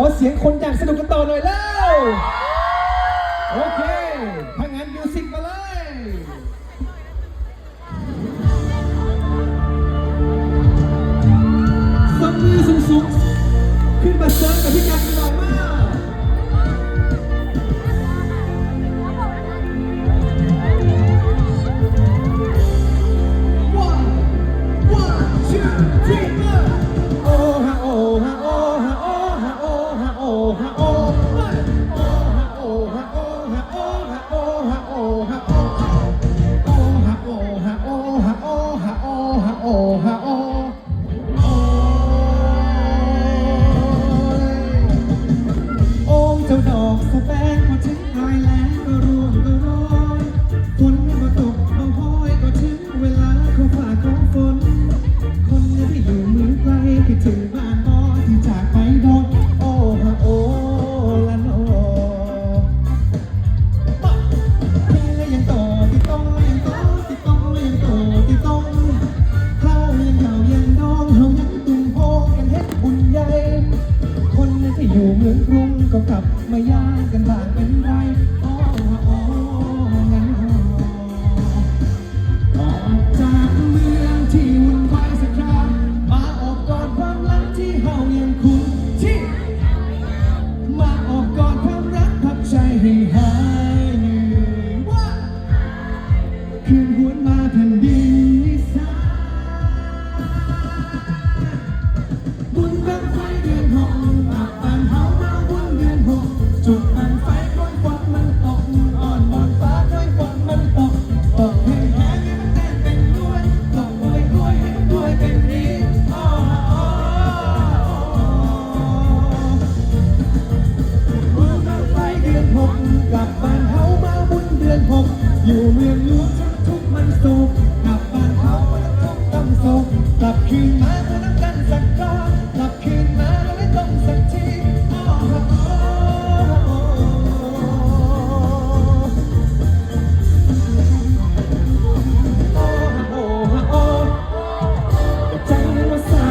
อเสียงคนอยากสนุกกันต่อหน่อยแล้ว โอเค ถ้างั้นมิวสิ อยู่เมืองกรุงก็กลับมาย่างกันบ้างเป็นไรอ้โอ้งั้นออกจากเมืองที่วุ่นวายสักครั้งมาออกกอดความรักที่เฮายังคุ้นที่ มาออกกอดความรักพักใจให้หายเหนื่อยว่าคืนหวนมาแผ่นดินนิสาบุญบังไฟเดื อยู่เมืองหลวงทุกทุกมันสุขกลับบ้านเฮามันทุกต้องสุขกลับคืนมาเมื่อน้ำกันสักคราวกลับคืนมาแล้วไม่ต้องสักทีอ้ออ้อโอ้โอ้โอ้ใจว่าสา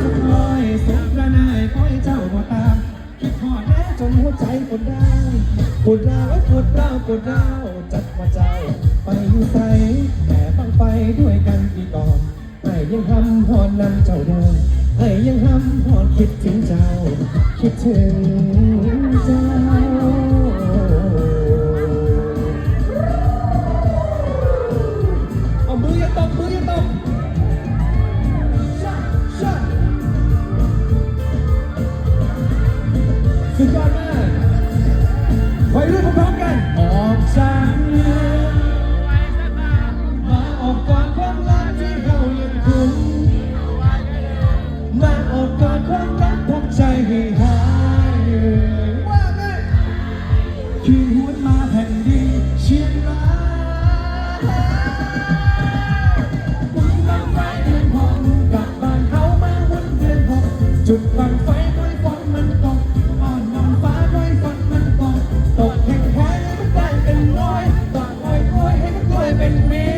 สักร้อยสุดระนายคอยเจ้าบ่ตามคิดทอดแน่จนหัวใจปวดร้าวปวดร้าวปวดร้าวปวดร้าว ใสแต่ฟังไปด้วยกันดีก่อนไอ้ยังทำพอนำเจ้าเดินไอ้ยังทำพอนคิดถึงเจ้า คิดถึงเจ้าเอามืออย่าตบมืออย่าตบชัดชัดสุดยอดมากวัยรุ่นพร้อมกัน จุดบังไฟด้วยฝนมันตกอ่อนนองฟ้าด้วยฝนมันตก ตกแห่งแค่ให้มันกลายเป็นน้อยตอกลอยกล้วยให้มันกล้วยเป็นเมฆ